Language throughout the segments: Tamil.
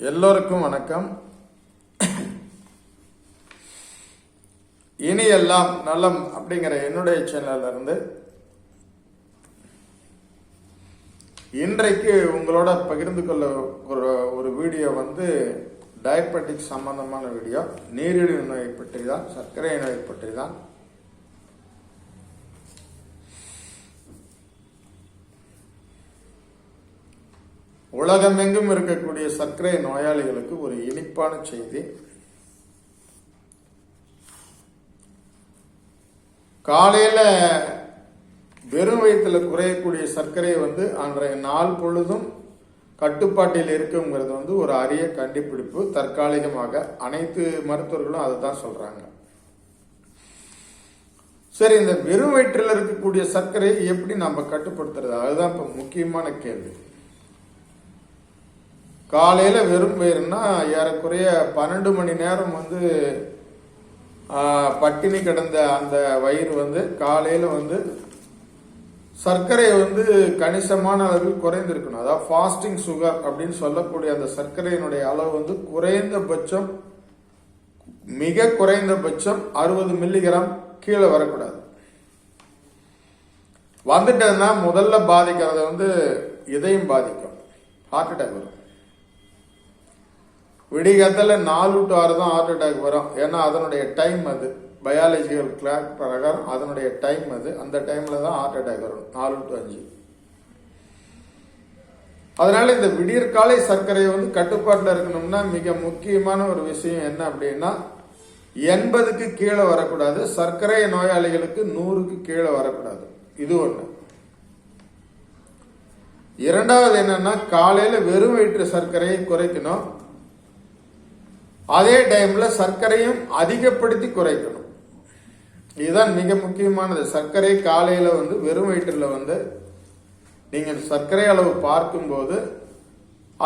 எல்லோருக்கும் வணக்கம். இனி எல்லாம் நலம் அப்படிங்கிற என்னுடைய சேனல்ல இருந்து இன்றைக்கு உங்களோட பகிர்ந்து கொள்ள ஒரு ஒரு வீடியோ வந்து டயபெட்டிக் சம்பந்தமான வீடியோ நீரிழிவு நோயை பற்றி தான் சர்க்கரை நோயை பற்றி தான் உலகமெங்கும் இருக்கக்கூடிய சர்க்கரை நோயாளிகளுக்கு ஒரு இனிப்பான செய்தி. காலையில் வெறும் வயிற்றில் குறையக்கூடிய சர்க்கரை வந்து அன்றைய நாள் பொழுதும் கட்டுப்பாட்டில் இருக்குங்கிறது வந்து ஒரு அரிய கண்டுபிடிப்பு. தற்காலிகமாக அனைத்து மருத்துவர்களும் அதை தான் சொல்கிறாங்க சரி இந்த வெறும் வயிற்றில் இருக்கக்கூடிய சர்க்கரையை எப்படி நம்ம கட்டுப்படுத்துறது? அதுதான் இப்போ முக்கியமான கேள்வி. காலையில் வெறும் பயிர்னா ஏறக்குறைய பன்னெண்டு மணி நேரம் வந்து பட்டினி கிடந்த அந்த வயிறு வந்து காலையில் வந்து சர்க்கரை வந்து கணிசமான அளவில் குறைந்திருக்கணும். அதாவது ஃபாஸ்டிங் சுகர் அப்படின்னு சொல்லக்கூடிய அந்த சர்க்கரையினுடைய அளவு வந்து குறைந்தபட்சம் மிக குறைந்தபட்சம் அறுபது மில்லிகிராம் கீழே வரக்கூடாது. வந்துட்டதுன்னா முதல்ல பாதிக்கிறது வந்து இதயம் பாதிக்கும். ஹார்ட் அட்டாக் வரும். விடிகாத்தில் நாலு டு ஆறு தான் ஹார்ட் அட்டாக் வரும். ஏன்னா அதனுடைய டைம் அது. பயாலஜிக்கல் கிளாக் பிரகாரம் அதனுடைய டைம் அது. அந்த டைமில் தான் ஹார்ட் அட்டாக் வரும். நாலு டு அஞ்சு. அதனால இந்த விடியற்காலை சர்க்கரையை வந்து கட்டுப்பாட்டில் இருக்கணும்னா மிக முக்கியமான ஒரு விஷயம் என்ன அப்படின்னா எண்பதுக்கு கீழே வரக்கூடாது. சர்க்கரை நோயாளிகளுக்கு நூறுக்கு கீழே வரக்கூடாது. இது ஒன்று இரண்டாவது என்னன்னா காலையில் வெறும் வயிற்று சர்க்கரையை குறைக்கணும். அதே டைம்ல சர்க்கரையும் அதிகப்படுத்தி குறைக்கணும். இதுதான் மிக முக்கியமானது. சர்க்கரை காலையில வந்து வெறும் வயிற்றில் வந்து நீங்க சர்க்கரை அளவு பார்க்கும்போது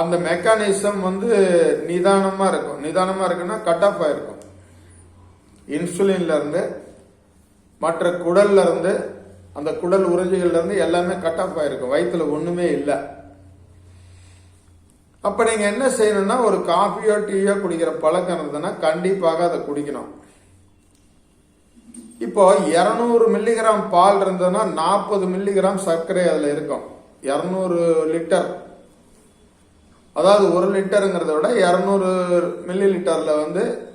அந்த மெக்கானிசம் வந்து நிதானமா இருக்கும். நிதானமா இருக்குன்னா கட் ஆஃப் ஆயிருக்கும். இன்சுலின்ல இருந்து மற்ற குடல்ல இருந்து அந்த குடல் உறிஞ்சிகள்ல இருந்து எல்லாமே கட் ஆஃப் ஆயிருக்கும். வயிற்றுல ஒண்ணுமே இல்லை. அப்போ நீங்கள் என்ன செய்யணும்னா ஒரு காஃபியோ டீயோ குடிக்கிற பழக்கம் இருந்ததுன்னா கண்டிப்பாக அதை குடிக்கணும். இப்போ 200 மில்லிகிராம் பால் இருந்ததுன்னா நாற்பது மில்லிகிராம் சர்க்கரை அதில் இருக்கும். 200 லிட்டர். அதாவது ஒரு லிட்டருங்கிறத விட 200 மில்லி லிட்டரில் வந்து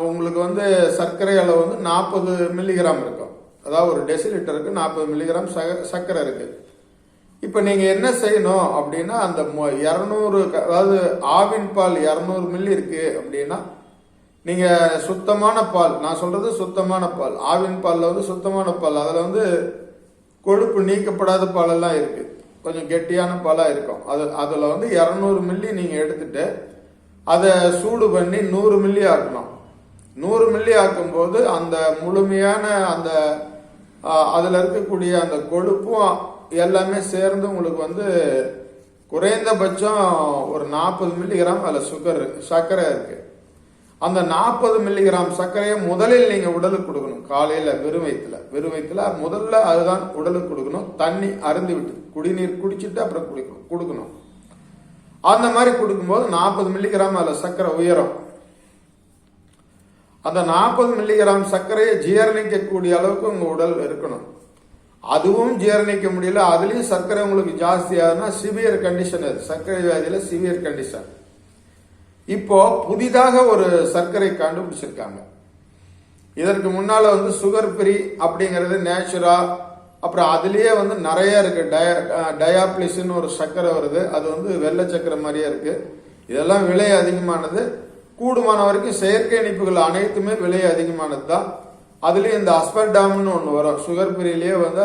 உங்களுக்கு வந்து சர்க்கரை அளவு வந்து நாற்பது மில்லிகிராம் இருக்கும். அதாவது ஒரு டெசிலிட்டருக்கு நாற்பது மில்லிகிராம் சக- சர்க்கரை இருக்குது இப்போ நீங்கள் என்ன செய்யணும் அப்படின்னா அந்த இரநூறு அதாவது ஆவின் பால் இரநூறு மில்லி இருக்குது அப்படின்னா நீங்கள் சுத்தமான பால் நான் சொல்கிறது சுத்தமான பால். ஆவின் பால்ல வந்து சுத்தமான பால். அதில் வந்து கொழுப்பு நீக்கப்படாத பாலெல்லாம் இருக்குது கொஞ்சம் கெட்டியான பாலாக இருக்கும். அது அதில் வந்து இரநூறு மில்லி நீங்கள் எடுத்துட்டு அதை சூடு பண்ணி நூறு மில்லி ஆக்கணும். நூறு மில்லி ஆக்கும்போது அந்த முழுமையான அந்த அதில் இருக்கக்கூடிய அந்த கொழுப்பும் எல்லாமே சேர்ந்து உங்களுக்கு வந்து குறைந்தபட்சம் ஒரு நாற்பது மில்லிகிராம் அதில் சுகர் சர்க்கரை இருக்கு. அந்த நாற்பது மில்லிகிராம் சர்க்கரையை முதலில் நீங்க உடலுக்கு கொடுக்கணும். காலையில வெறும் வயிற்றுல வெறும் வயிற்றுல முதல்ல அதுதான் உடலுக்கு கொடுக்கணும். தண்ணி அருந்து விட்டு குடிநீர் குடிச்சிட்டு அப்புறம் குடிக்கணும். கொடுக்கணும். அந்த மாதிரி கொடுக்கும்போது நாற்பது மில்லிகிராம் அதில் சர்க்கரை உயரும். அந்த நாற்பது மில்லிகிராம் சர்க்கரையை ஜீரணிக்கக்கூடிய அளவுக்கு உங்க உடல் இருக்கணும். அதுவும் ஜீரணிக்க முடியல. அதுலயும் சர்க்கரை உங்களுக்கு ஜாஸ்தி சிவியர் கண்டிஷன் அது. சர்க்கரை வியாதியில் சிவியர் கண்டிஷன் இப்போ புதிதாக ஒரு சர்க்கரை கண்டுபிடிச்சிருக்காங்க. இதற்கு முன்னால வந்து சுகர் ஃப்ரீ அப்படிங்கிறது நேச்சுரா அப்புறம் அதுலேயே வந்து நிறைய இருக்கு. டயாப்ளிஸ்ன்னு ஒரு சர்க்கரை வருது. அது வந்து வெள்ளை சர்க்கரை மாதிரியே இருக்கு. இதெல்லாம் விலை அதிகமானது. கூடுமான வரைக்கும் செயற்கை இனிப்புகள் அனைத்துமே விலை அதிகமானது தான் அதுலேயே இந்த அஸ்பர்டாம்னு ஒன்று வரும். சுகர் பிரியிலேயே வந்து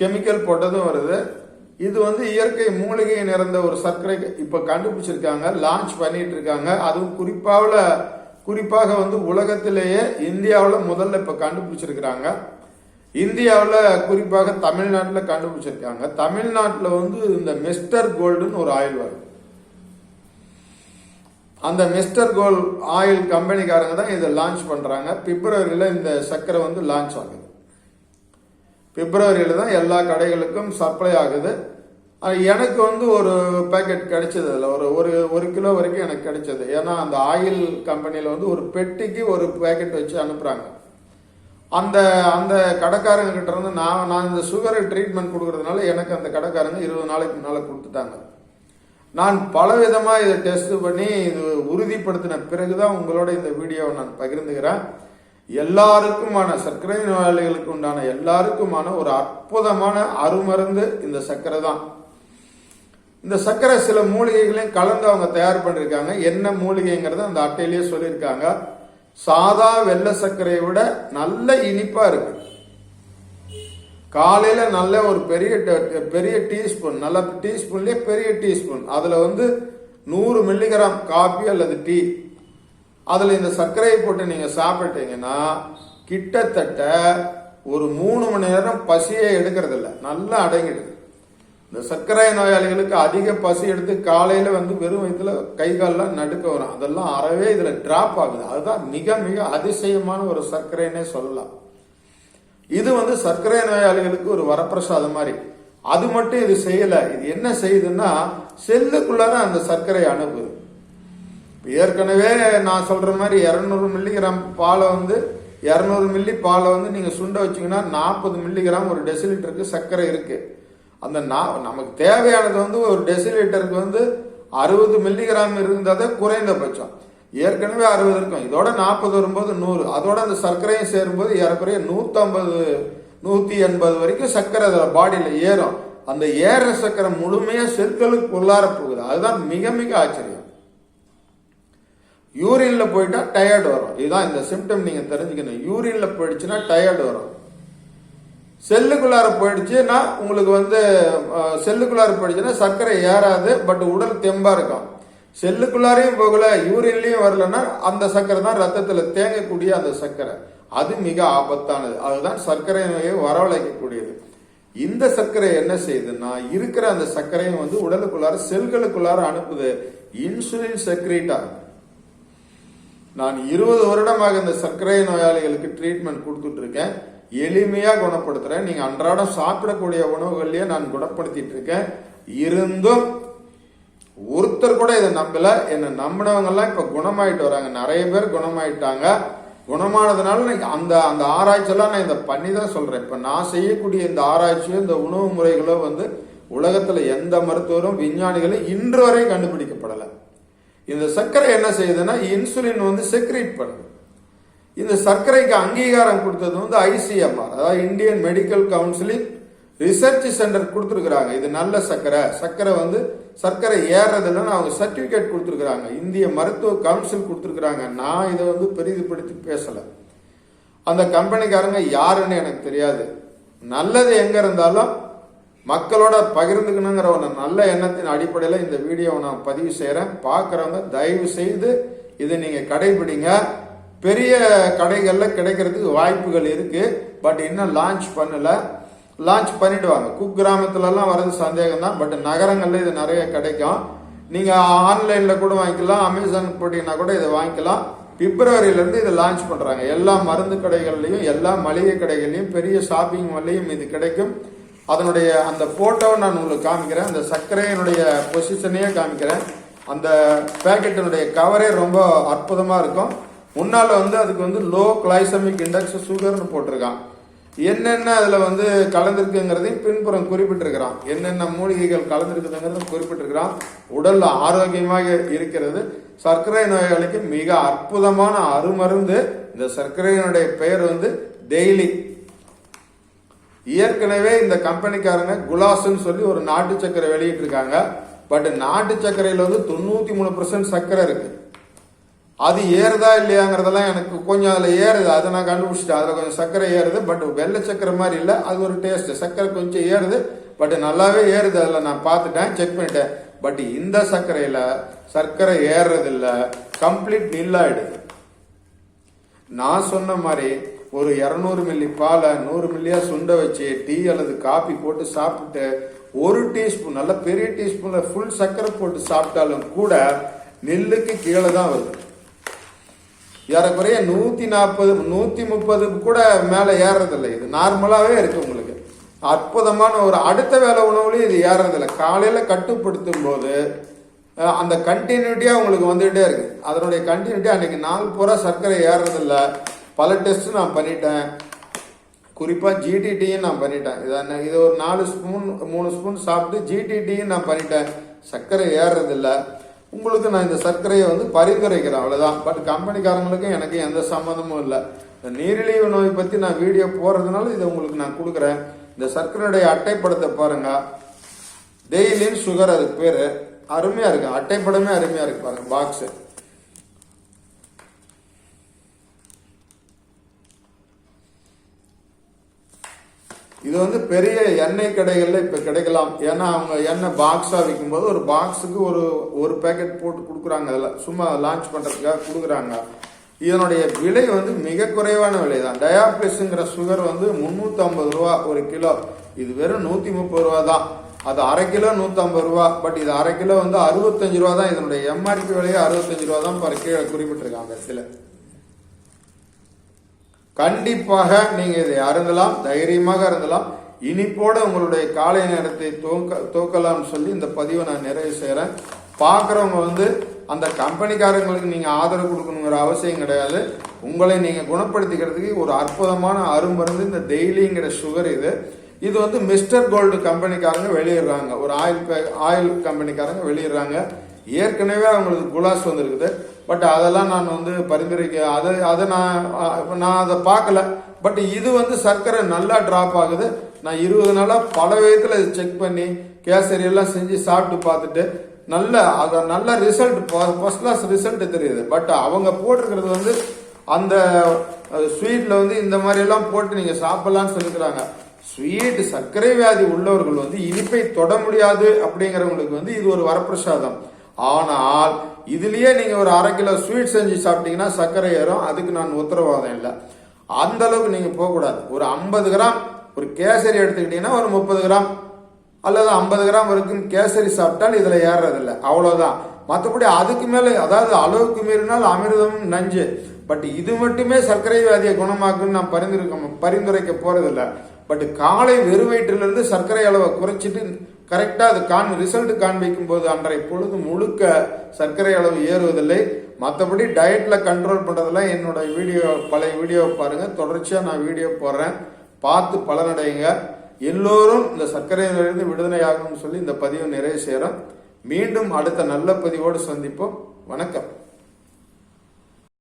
கெமிக்கல் போட்டதும் வருது. இது வந்து இயற்கை மூலிகை நிறைந்த ஒரு சர்க்கரை இப்போ கண்டுபிடிச்சிருக்காங்க லான்ச் பண்ணிட்டு இருக்காங்க அதுவும் குறிப்பாவில் குறிப்பாக வந்து உலகத்திலேயே இந்தியாவில் முதல்ல இப்போ கண்டுபிடிச்சிருக்கிறாங்க. இந்தியாவில் குறிப்பாக தமிழ்நாட்டில் கண்டுபிடிச்சிருக்காங்க. தமிழ்நாட்டில் வந்து இந்த மிஸ்டர் கோல்டுன்னு ஒரு ஆயில் வரும். அந்த மிஸ்டர் கோல் ஆயில் கம்பெனிக்காரங்க தான் இதை லான்ச் பண்றாங்க. பிப்ரவரியில இந்த சர்க்கரை வந்து லான்ச் ஆகுது. பிப்ரவரியில தான் எல்லா கடைகளுக்கும் சப்ளை ஆகுது. எனக்கு வந்து ஒரு பேக்கெட் கிடைச்சது அதில். ஒரு ஒரு ஒரு கிலோ வரைக்கும் எனக்கு கிடைச்சது. ஏன்னா அந்த ஆயில் கம்பெனியில் வந்து ஒரு பெட்டிக்கு ஒரு பேக்கெட் வச்சு அனுப்புகிறாங்க அந்த அந்த கடைக்காரங்க கிட்ட இருந்து நான் நான் இந்த சுகரை ட்ரீட்மெண்ட் கொடுக்கறதுனால எனக்கு அந்த கடைக்காரங்க இருபது நாளைக்கு முன்னால் கொடுத்துட்டாங்க. நான் பல விதமாக இதை டெஸ்ட் பண்ணி இது உறுதிப்படுத்தின பிறகுதான் உங்களோட இந்த வீடியோவை நான் பகிர்ந்துக்கிறேன். எல்லாருக்குமான சர்க்கரை நோயாளிகளுக்கு உண்டான எல்லாருக்குமான ஒரு அற்புதமான அருமருந்து இந்த சர்க்கரை தான். இந்த சர்க்கரை சில மூலிகைகளையும் கலந்து அவங்க தயார் பண்ணியிருக்காங்க என்ன மூலிகைங்கிறத அந்த அட்டையிலேயே சொல்லியிருக்காங்க. சாதா வெள்ளை சர்க்கரையை விட நல்ல இனிப்பாக இருக்குது காலையில் நல்ல ஒரு பெரிய ட- பெரிய டீஸ்பூன் நல்ல டீஸ்பூன்லயே பெரிய டீஸ்பூன். அதில் வந்து நூறு மில்லிகிராம் காபி அல்லது டீ. அதில் இந்த சர்க்கரையை போட்டு நீங்கள் சாப்பிட்டீங்கன்னா கிட்டத்தட்ட ஒரு மூணு மணி நேரம் பசியே எடுக்கிறது இல்லை நல்லா அடங்கிடுது. இந்த சர்க்கரை நோயாளிகளுக்கு அதிக பசி எடுத்து காலையில் வந்து வெறும் இதில் கை கால்லாம் நடுக்க வரும். அதெல்லாம் அறவே இதில் டிராப் ஆகுது. அதுதான் மிக மிக அதிசயமான ஒரு சர்க்கரைன்னே சொல்லலாம். இது வந்து சர்க்கரை நோயாளிகளுக்கு ஒரு வரப்பிரசாதம் மாதிரி. அது மட்டும் இது செய்யல. இது என்ன செய்யுதுன்னா செல்லுக்குள்ளார அந்த சர்க்கரை அனுப்புது ஏற்கனவே நான் சொல்ற மாதிரி இரநூறு மில்லிகிராம் பாலை வந்து இரநூறு மில்லி பாலை வந்து நீங்கள் சுண்ட வச்சீங்கன்னா நாற்பது மில்லிகிராம் ஒரு டெசிலிட்டருக்கு சர்க்கரை இருக்கு. அந்த நா- நமக்கு தேவையானது வந்து ஒரு டெசிலிட்டருக்கு வந்து அறுபது மில்லிகிராம் இருந்ததை குறைந்தபட்சம். ஏற்கனவே அறுபது இருக்கும். இதோட நாற்பது வரும்போது நூறு. அதோட அந்த சர்க்கரையும் சேரும்போது ஏறக்குறைய நூற்றம்பது நூற்றி எண்பது வரைக்கும் சர்க்கரை அதில் பாடியில் ஏறும். அந்த ஏற சர்க்கரை முழுமையாக செல்களுக்கு உள்ளார போகுது. அதுதான் மிக மிக ஆச்சரியம். யூரின்ல போயிட்டா டயர்டு வரும். இதுதான் இந்த சிம்டம் நீங்கள் தெரிஞ்சுக்கணும். யூரின்ல போயிடுச்சுன்னா டயர்டு வரும். செல்லுக்குள்ளார போயிடுச்சுன்னா உங்களுக்கு வந்து செல்லுக்குள்ளார போயிடுச்சுன்னா சர்க்கரை ஏறாது பட் உடல் தெம்பாக இருக்கும். செல்லுக்குள்ளாரையும் போகல யூரின்லயும் வரலன்னா அந்த சர்க்கரை தான் ரத்தத்துல தேங்கக்கூடிய அந்த சர்க்கரை. அது மிக ஆபத்தானது. அதுதான் சர்க்கரை நோயை வரவழைக்கக்கூடியது. இந்த சர்க்கரை என்ன செய்யுதுன்னா இருக்கிற அந்த சர்க்கரையும் வந்து உடலுக்குள்ளார செல்களுக்குள்ளார அனுப்புது. இன்சுலின் செக்ரேட் ஆகுது நான் இருபது வருடமாக இந்த சர்க்கரை நோயாளிகளுக்கு ட்ரீட்மெண்ட் கொடுத்துட்டு இருக்கேன் எளிமையா குணப்படுத்துறேன். நீங்க அன்றாடம் சாப்பிடக்கூடிய உணவுகள்லயே நான் குணப்படுத்திட்டு இருக்கேன் இருந்தும் ஒருத்தர் கூட இதை நம்பல. என்னை நம்பினவங்கெல்லாம் இப்போ இப்ப குணமாயிட்டு வராங்க. நிறைய பேர் குணமாயிட்டாங்க. குணமானதுனால அந்த அந்த ஆராய்ச்சியெல்லாம் நான் இதை பண்ணி தான் சொல்றேன். இப்ப நான் செய்யக்கூடிய இந்த ஆராய்ச்சியோ இந்த உணவு முறைகளோ வந்து உலகத்துல எந்த மருத்துவரும் விஞ்ஞானிகளும் இன்று வரை கண்டுபிடிக்கப்படலை. இந்த சர்க்கரை என்ன செய்யுதுன்னா இன்சுலின் வந்து செக்ரேட் பண்ணுது. இந்த சர்க்கரைக்கு அங்கீகாரம் கொடுத்தது வந்து ஐசிஎம்ஆர் அதாவது Indian medical counselling research centre கொடுத்துருக்குறாங்க. இது நல்ல சர்க்கரை சர்க்கரை வந்து சர்க்கரை ஏறதில்லைன்னு அவங்க சர்டிஃபிகேட் கொடுத்துருக்குறாங்க. இந்திய மருத்துவ கவுன்சில் கொடுத்துருக்குறாங்க. நான் இதை வந்து பெரிதுபடுத்தி பேசலை. அந்த கம்பெனிக்காரங்க யாருன்னு எனக்கு தெரியாது. நல்லது எங்க இருந்தாலும் மக்களோட பகிர்ந்துக்கணுங்கிற ஒரு நல்ல எண்ணத்தின் அடிப்படையில் இந்த வீடியோவை நான் பதிவு செய்கிறேன் பார்க்குறவங்க தயவு செய்து இதை நீங்கள் கடைபிடிங்க. பெரிய கடைகளில் கிடைக்கிறதுக்கு வாய்ப்புகள் இருக்குது பட் இன்னும் லான்ச் பண்ணலை. லான்ச் பண்ணிடுவாங்க. குக்கிராமத்துலலாம் வர்றது சந்தேகம் தான் பட் நகரங்களில் இது நிறைய கிடைக்கும். நீங்கள் ஆன்லைனில் கூட வாங்கிக்கலாம். அமேசான் போட்டிங்கன்னா கூட இதை வாங்கிக்கலாம். பிப்ரவரியிலேருந்து இதை லான்ச் பண்ணுறாங்க எல்லா மருந்து கடைகள்லையும் எல்லா மளிகை கடைகள்லையும் பெரிய ஷாப்பிங் மால்லையும் இது கிடைக்கும். அதனுடைய அந்த ஃபோட்டோவை நான் உங்களுக்கு காமிக்கிறேன். அந்த சர்க்கரையினுடைய பொசிஷனையே காமிக்கிறேன். அந்த பேக்கெட்டினுடைய கவரே ரொம்ப அற்புதமாக இருக்கும். முன்னால் வந்து அதுக்கு வந்து லோ கிளைசமிக் இண்டெக்ஸ் சுகர்னு போட்டிருக்கான். என்னென்ன அதில் வந்து கலந்துருக்குங்கிறதையும் பின்புறம் குறிப்பிட்டிருக்கிறான். என்னென்ன மூலிகைகள் கலந்துருக்குதுங்கிறதும் குறிப்பிட்டிருக்கிறான். உடல் ஆரோக்கியமாக இருக்கிறது. சர்க்கரை நோயாளிக்கு மிக அற்புதமான அருமருந்து இந்த சர்க்கரையினுடைய பெயர் வந்து டெய்லி ஏற்கனவே இந்த கம்பெனிக்காரங்க குலாஸ்ன்னு சொல்லி ஒரு நாட்டு சர்க்கரை வெளியிட்டிருக்காங்க. பட் நாட்டு சர்க்கரையில் வந்து தொண்ணூற்றி மூணு சர்க்கரை இருக்குது அது ஏறுதா இல்லையாங்கிறதெல்லாம் எனக்கு கொஞ்சம் அதில் ஏறுது. அதை நான் கண்டுபிடிச்சிட்டேன். அதில் கொஞ்சம் சர்க்கரை ஏறுது பட் வெள்ளை சர்க்கரை மாதிரி இல்லை. அது ஒரு டேஸ்ட் சர்க்கரை கொஞ்சம் ஏறுது பட் நல்லாவே ஏறுது. அதில் நான் பார்த்துட்டேன் செக் பண்ணிட்டேன். பட் இந்த சர்க்கரையில் சர்க்கரை ஏறுறதில்ல. கம்ப்ளீட் கம்ப்ளீட் நில்லாயிடுது நான் சொன்ன மாதிரி ஒரு இரநூறு மில்லி பாலை நூறு மில்லியாக சுண்ட வச்சு டீ அல்லது காபி போட்டு சாப்பிட்டு ஒரு டீஸ்பூன் நல்ல பெரிய டீஸ்பூனில் ஃபுல் சர்க்கரை போட்டு சாப்பிட்டாலும் கூட நெல்லுக்கு கீழே தான் வருது. ஏறக்குறைய நூத்தி நாற்பது நூத்தி முப்பது கூட மேல ஏறதில்லை இது நார்மலாவே இருக்கு உங்களுக்கு. அற்புதமான ஒரு அடுத்த வேலை உணவுலையும் இது ஏறுறதில்ல. காலையில கட்டுப்படுத்தும் போது அந்த கண்டினியூட்டியா உங்களுக்கு வந்துகிட்டே இருக்கு. அதனுடைய கண்டினியூட்டி அன்னைக்கு நாள் பூரா சர்க்கரை ஏறுறதில்ல. பல டெஸ்ட் நான் பண்ணிட்டேன். குறிப்பா ஜிடிடியும் நான் பண்ணிட்டேன். இது என்ன- இது ஒரு நாலு ஸ்பூன் மூணு ஸ்பூன் சாப்பிட்டு ஜிடிடியும் நான் பண்ணிட்டேன். சர்க்கரை ஏறுறதில்ல. உங்களுக்கு நான் இந்த சர்க்கரையை வந்து பரிந்துரைக்கிறேன் அவ்வளோதான் பட் கம்பெனிக்காரங்களுக்கும் எனக்கு எந்த சம்மந்தமும் இல்லை. இந்த நீரிழிவு நோய் பற்றி நான் வீடியோ போடுறதுனால இதை உங்களுக்கு நான் கொடுக்குறேன். இந்த சர்க்கரையுடைய அட்டைப்படத்தை பாருங்க. டெய்லியும் சுகர் அதுக்கு பேர். அருமையாக இருக்கு. அட்டைப்படமே அருமையாக இருக்கு பாருங்க பாக்ஸு இது வந்து பெரிய எண்ணெய் கடைகளில் இப்போ கிடைக்கலாம். ஏன்னா அவங்க எண்ணெய் பாக்ஸாக விற்கும்போது ஒரு பாக்ஸுக்கு ஒரு ஒரு பேக்கெட் போட்டு கொடுக்குறாங்க. அதில் சும்மா லான்ச் பண்ணுறதுக்காக கொடுக்குறாங்க. இதனுடைய விலை வந்து மிக குறைவான விலை தான் டயாபிளிஸ்ங்கிற சுகர் வந்து 350 ரூபா ஒரு கிலோ. இது வெறும் நூற்றி முப்பது ரூபா தான். அது அரை கிலோ 150 ரூபா. பட் இது அரை கிலோ வந்து அறுபத்தஞ்சு ரூபா தான். இதனுடைய எம்ஆர்பி விலையே அறுபத்தஞ்சு ரூபா தான் பாரு கீழே குறிப்பிட்டிருக்காங்க சில. கண்டிப்பாக நீங்க இதை அருந்தலாம் தைரியமாக அருந்தலாம். இனிப்போட உங்களுடைய காலை நேரத்தை துவக்க துவக்கலாம்னு சொல்லி இந்த பதிவை நான் நிறைவு செய்கிறேன் பார்க்குறவங்க வந்து அந்த கம்பெனிக்காரங்களுக்கு நீங்க ஆதரவு கொடுக்கணுங்கிற அவசியம் கிடையாது. உங்களை நீங்க குணப்படுத்திக்கிறதுக்கு ஒரு அற்புதமான அரும்பருந்து இந்த டெய்லிங்கிற சுகர் இது. இது வந்து மிஸ்டர் கோல்டு கம்பெனிக்காரங்க வெளியிடுறாங்க. ஒரு ஆயில் பே- ஆயில் கம்பெனிக்காரங்க வெளியிடுறாங்க. ஏற்கனவே அவங்களுக்கு குலாஸ் வந்திருக்குது. பட் அதெல்லாம் நான் வந்து பரிந்துரைக்க அதை அதை நான் நான் அதை பார்க்கல. பட் இது வந்து சர்க்கரை நல்லா ட்ராப் ஆகுது. நான் இருபது நாளாக பல விதத்தில் செக் பண்ணி கேசரி எல்லாம் செஞ்சு சாப்பிட்டு பார்த்துட்டு நல்ல அது நல்ல ரிசல்ட் ஃபர்ஸ்ட் கிளாஸ் ரிசல்ட் தெரியுது. பட் அவங்க போட்டிருக்கிறது வந்து அந்த ஸ்வீட்டில் வந்து இந்த மாதிரியெல்லாம் போட்டு நீங்கள் சாப்பிட்லான்னு சொல்லிக்கிறாங்க. ஸ்வீட் சர்க்கரை வியாதி உள்ளவர்கள் வந்து இனிப்பை தொட முடியாது அப்படிங்கிறவங்களுக்கு வந்து இது ஒரு வரப்பிரசாதம். ஆனால் இதுலயே நீங்க ஒரு அரை கிலோ ஸ்வீட் செஞ்சு சாப்பிட்டீங்கன்னா சர்க்கரை ஏறும் அதுக்கு நான் உத்தரவாதம் இல்லை. அந்த அளவுக்கு நீங்க போக கூடாது ஒரு ஐம்பது கிராம் ஒரு கேசரி எடுத்துக்கிட்டீங்கன்னா ஒரு முப்பது கிராம் அல்லது ஐம்பது கிராம் வரைக்கும் கேசரி சாப்பிட்டால் இதுல ஏறுறதில்ல. அவ்வளவுதான். மற்றபடி அதுக்கு மேல அதாவது அளவுக்கு மீறினால் அமிர்தமும் நஞ்சு. பட் இது மட்டுமே சர்க்கரை வியாதியை குணமாக்குன்னு நான் பரிந்துரைக்க பரிந்துரைக்க போகிறதில்ல பட் காலை வெறும் வயிற்றிலிருந்து சர்க்கரை அளவை குறைச்சிட்டு கரெக்டாக அது காண் ரிசல்ட் காண்பிக்கும் போது அன்றைய பொழுது முழுக்க சர்க்கரை அளவு ஏறுவதில்லை. மற்றபடி டயட்டில் கண்ட்ரோல் பண்ணுறதெல்லாம் என்னோட வீடியோ பழைய வீடியோ பாருங்கள் தொடர்ச்சியாக நான் வீடியோ போடுறேன். பார்த்து பலனடையுங்க. எல்லோரும் இந்த சர்க்கரையிலிருந்து விடுதலை ஆகணும்னு சொல்லி இந்த பதிவு நிறைவு செய்கிறோம் மீண்டும் அடுத்த நல்ல பதிவோடு சந்திப்போம். வணக்கம்.